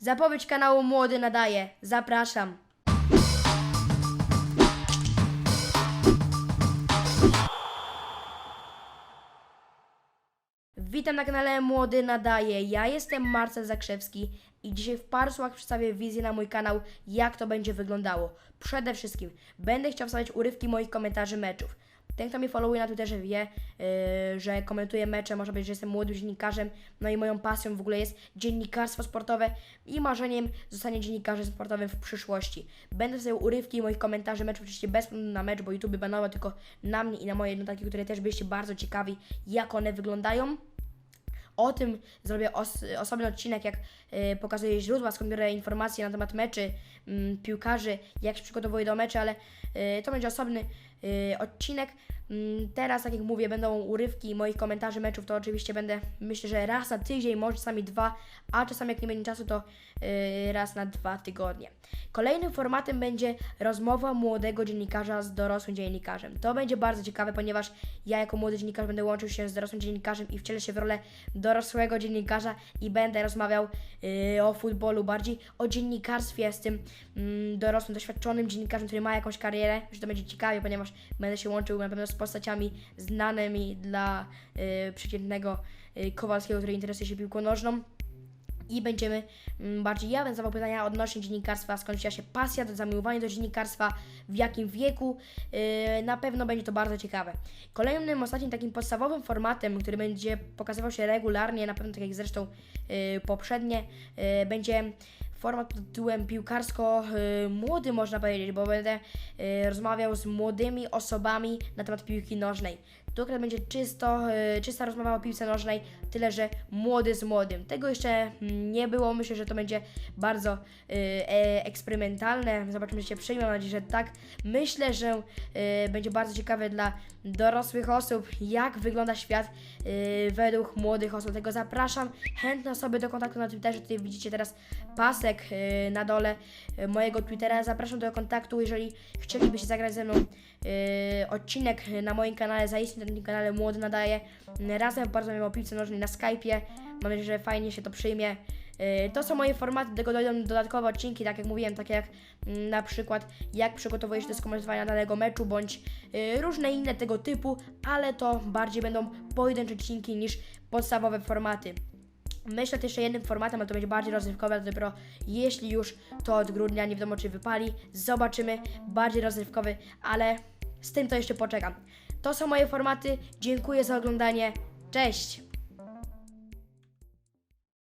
Zapowiedź kanału Młody Nadaje. Zapraszam. Witam na kanale Młody Nadaje. Ja jestem Marcel Zakrzewski i dzisiaj w paru słowach przedstawię wizję na mój kanał, jak to będzie wyglądało. Przede wszystkim będę chciał wstawiać urywki moich komentarzy meczów. Ten, kto mnie followuje na Twitterze wie, yy, że komentuję mecze, może być, że jestem młodym dziennikarzem, no i moją pasją w ogóle jest dziennikarstwo sportowe i marzeniem zostanie dziennikarzem sportowym w przyszłości. Będę wstawiał urywki moich komentarzy meczów, oczywiście bez względu na mecz, bo YouTube banował tylko na mnie i na moje jednostki, które też byliście bardzo ciekawi, jak one wyglądają. O tym zrobię os osobny odcinek, jak y, pokazuję źródła, skąd biorę informacje na temat meczy, mm, piłkarzy, jak się przygotowuję do meczy, ale y, to będzie osobny odcinek. Mm, teraz, tak jak mówię, będą urywki moich komentarzy meczów, to oczywiście będę, myślę, że raz na tydzień, może czasami dwa, a czasami jak nie będzie czasu, to y, raz na dwa tygodnie. Kolejnym formatem będzie rozmowa młodego dziennikarza z dorosłym dziennikarzem. To będzie bardzo ciekawe, ponieważ ja jako młody dziennikarz będę łączył się z dorosłym dziennikarzem i wcielę się w rolę dorosłego dziennikarza i będę rozmawiał y, o futbolu, bardziej o dziennikarstwie z tym mm, dorosłym, doświadczonym dziennikarzem, który ma jakąś karierę, że to będzie ciekawie, ponieważ będę się łączył na pewno z postaciami znanymi dla y, przeciętnego y, Kowalskiego, który interesuje się piłką nożną i będziemy mm, bardziej ja będę zadawał pytania odnośnie dziennikarstwa, skąd się pasja, do zamiłowanie do dziennikarstwa, w jakim wieku. Yy, na pewno będzie to bardzo ciekawe. Kolejnym, ostatnim takim podstawowym formatem, który będzie pokazywał się regularnie, na pewno tak jak zresztą yy, poprzednie, yy, będzie format pod tytułem piłkarsko yy, młody można powiedzieć, bo będę yy, rozmawiał z młodymi osobami na temat piłki nożnej. Tu akurat będzie czysto, yy, czysta rozmowa o piłce nożnej, tyle że młody z młodym. Tego jeszcze mm, nie było, myślę, że to będzie bardzo e, eksperymentalne. Zobaczymy, czy się przyjmie, mam nadzieję, że tak. Myślę, że będzie bardzo ciekawe dla dorosłych osób, jak wygląda świat według młodych osób. Dlatego zapraszam chętne osoby do kontaktu na Twitterze. Tutaj widzicie teraz pasek yy, na dole yy, mojego Twittera. Zapraszam do kontaktu, jeżeli chcielibyście zagrać ze mną yy, odcinek na moim kanale, zaistnie na tym kanale Młody Nadaje. Razem porozmawiamy o piłce nożnej na Skype'ie. Mam nadzieję, że fajnie się to przyjmie. To są moje formaty, do tego dojdą dodatkowe odcinki, tak jak mówiłem, takie jak mm, na przykład jak przygotowujesz się do skomentowania danego meczu, bądź różne inne tego typu, ale to bardziej będą pojedyncze odcinki niż podstawowe formaty. Myślę też jeszcze jednym formatem, ale to będzie bardziej rozrywkowe, dopiero jeśli już to od grudnia, nie wiadomo czy wypali, zobaczymy, bardziej rozrywkowy, ale z tym to jeszcze poczekam. To są moje formaty, dziękuję za oglądanie, cześć!